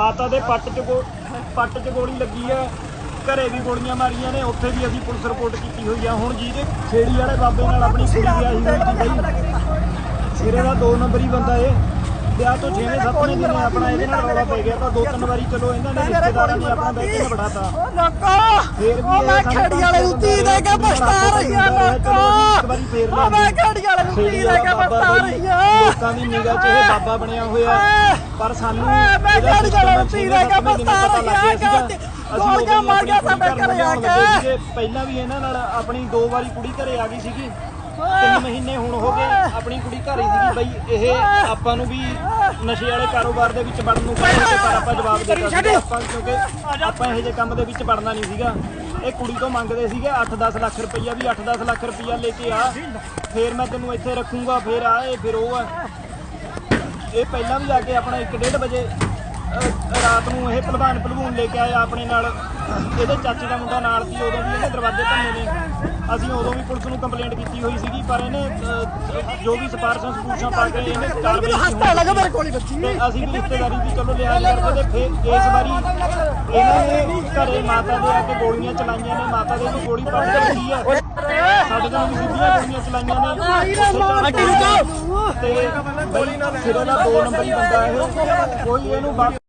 ਮਾਤਾ ਦੇ ਪੱਟ 'ਚ ਗੋ- ਪੱਟ 'ਚ ਗੋਲੀ ਲੱਗੀ ਹੈ ਘਰੇ ਵੀ ਗੋਲੀਆਂ ਮਾਰੀਆਂ ਨੇ ਉੱਥੇ ਵੀ ਅਸੀਂ ਪੁਲਿਸ ਰਿਪੋਰਟ ਕੀਤੀ ਹੋਈ ਆ। ਹੁਣ ਜਿਹਦੇ ਛੇੜੀ ਵਾਲੇ ਬਾਬੇ ਨਾਲ ਆਪਣੀ ਕੁੜੀ ਵਿਆਹੀ ਹੋਈ ਸੀ ਬਈ ਸਿਰੇ ਦਾ ਦੋ ਨੰਬਰੀ ਬੰਦਾ ਏ। ਵਿਆਹ ਤੋਂ 6ਵੇਂ 7ਵੇਂ ਦਿਨ ਆਪਣਾ ਇਹਦੇ ਨਾਲ ਰੌਲਾ ਪੈ ਗਿਆ ਤਾਂ ਦੋ ਤਿੰਨ ਵਾਰੀ ਚਲੋ ਇਹਨਾਂ ਨੇ ਰਿਸ਼ਤੇਦਾਰਾਂ ਨੇ ਆਪਣਾ ਬਹਿ ਕੇ ਉਹ ਲੋਕੋ ਫੇਰ ਵੀ ਉਹ ਮੈਂ ਖੇੜੀ ਵਾਲੇ ਨੂੰ ਦੇ ਕੇ ਪਛਤਾ ਰਹੀ ਆ ਲੋਕੋ ਫੇਰ ਉਹ ਮੈਂ ਖੇੜੀ ਵਾਲੇ ਨੂੰ ਕੇ ਬਾਬਾ ਪਛਤਾ ਬਈ ਰਹੀ ਆ। ਲੋਕਾਂ ਦੀ ਨਿਗਾਹ 'ਚ ਇਹ ਬਾਬਾ ਬਣਿਆ ਹੋਇਆ। ਪਰ ਸਾਨੂੰ ਮੈਂ ਖੇੜੀ ਵਾਲੇ ਨੂੰ ਕੇ ਦਿਨ ਪਛਤਾ ਪਤਾ ਰਹੀ ਲੱਗ ਗਿਆ ਆ। ਕਿ ਗੋਲੀਆਂ ਹੀ ਮਾਰੀਆਂ ਆਪਣੀ ਸਾਡੇ ਘਰੇ ਆ ਲੱਗੇ ਕੇ। ਪਹਿਲਾਂ ਵੀ ਇਹਨਾਂ ਨਾਲ ਆਪਣੀ ਦੋ ਵਾਰੀ ਕੁੜੀ ਘਰੇ ਆ ਗਈ ਸੀਗੀ। ਤਿੰਨ ਮਹੀਨੇ ਹੁਣ ਹੋ ਗਏ। ਆਪਣੀ ਕੁੜੀ ਘਰ ਸੀਗੀ। ਬਈ ਇਹ ਆਪਾਂ ਨੂੰ ਵੀ ਨਸ਼ੇ ਵਾਲੇ ਕਾਰੋਬਾਰ ਦੇ ਵਿੱਚ ਵੜਨ ਨੂੰ ਕਹਿੰਦੇ ਪਰ ਆਪਾਂ ਜਵਾਬ ਦੇ ਦਿੱਤਾ ਆਪਾਂ ਕਿਉਂਕਿ ਆਪਾਂ ਇਹੋ ਜਿਹੇ ਕੰਮ ਦੇ ਵਿੱਚ ਵੜਨਾ ਨਹੀਂ ਸੀਗਾ। ਇਹ ਕੁੜੀ ਤੋਂ ਮੰਗਦੇ ਸੀਗੇ 8-10 ਲੱਖ ਰੁਪਈਆ ਵੀ 8-10 ਲੱਖ ਰੁਪਈਆ ਲੈ ਕੇ ਆ। ਫੇਰ ਮੈਂ ਤੈਨੂੰ ਇੱਥੇ ਰੱਖੂੰਗਾ ਫੇਰ ਆ ਇਹ ਫਿਰ ਉਹ ਆ। ਇਹ ਪਹਿਲਾਂ ਵੀ ਆ ਕੇ ਆਪਣਾ 1:30 ਵਜੇ ਰਾਤ ਨੂੰ ਇਹ ਭਲਵਾਨ ਭਲਵੂਨ ਲੈ ਕੇ ਆਇਆ ਆਪਣੇ ਨਾਲ। ਇਹਦੇ ਚਾਚੇ ਦਾ ਮੁੰਡਾ ਨਾਲ ਸੀ ਉਦੋਂ ਵੀ ਇਹਨੇ ਦਰਵਾਜ਼ੇ ਭੰਨੇ ਨੇ। ਅਸੀਂ ਉਦੋਂ ਵੀ ਪੁਲਿਸ ਨੂੰ ਕੰਪਲੇਂਟ ਕੀਤੀ ਹੋਈ ਸੀਗੀ ਪਰ ਇਹਨੇ ਅਹ, ਜੋ ਵੀ ਸਿਫਾਰਸ਼ਾਂ ਸਪੂਰਸ਼ਾਂ ਪਾ ਕੇ ਇਹਨੇ ਕਾਰਵਾਈ ਹੱਥ ਲੱਗਾ ਮੇਰੇ ਕੋਲ ਬੱਚੀ। ਤੇ ਅਸੀਂ ਵੀ ਰਿਸ਼ਤੇਦਾਰੀ ਦੀ ਚਲੋ ਲਿਆ ਕਰਦੇ ਤੇ ਫਿਰ ਇਸ ਵਾਰੀ ਇਹਨਾਂ ਨੇ ਘਰੇ ਮਾਤਾ ਦੇ ਆ ਕੇ ਗੋਲੀਆਂ ਚਲਾਈਆਂ ਨੇ ਮਾਤਾ ਦੇ ਵੀ ਗੋਲੀ ਕੇ ਰੱਖੀ ਆ। ਸਾਡੇ ਤੋਂ ਵੀ ਸਿੱਧੀਆਂ ਗੋਲੀਆਂ ਚਲਾਈਆਂ ਨੇ। ਤੇ ਬਈ ਸਿਰੇ ਦਾ ਦੋ ਨੰਬਰੀ ਬੰਦਾ ਇਹ। ਕੋਈ ਇਹਨੂੰ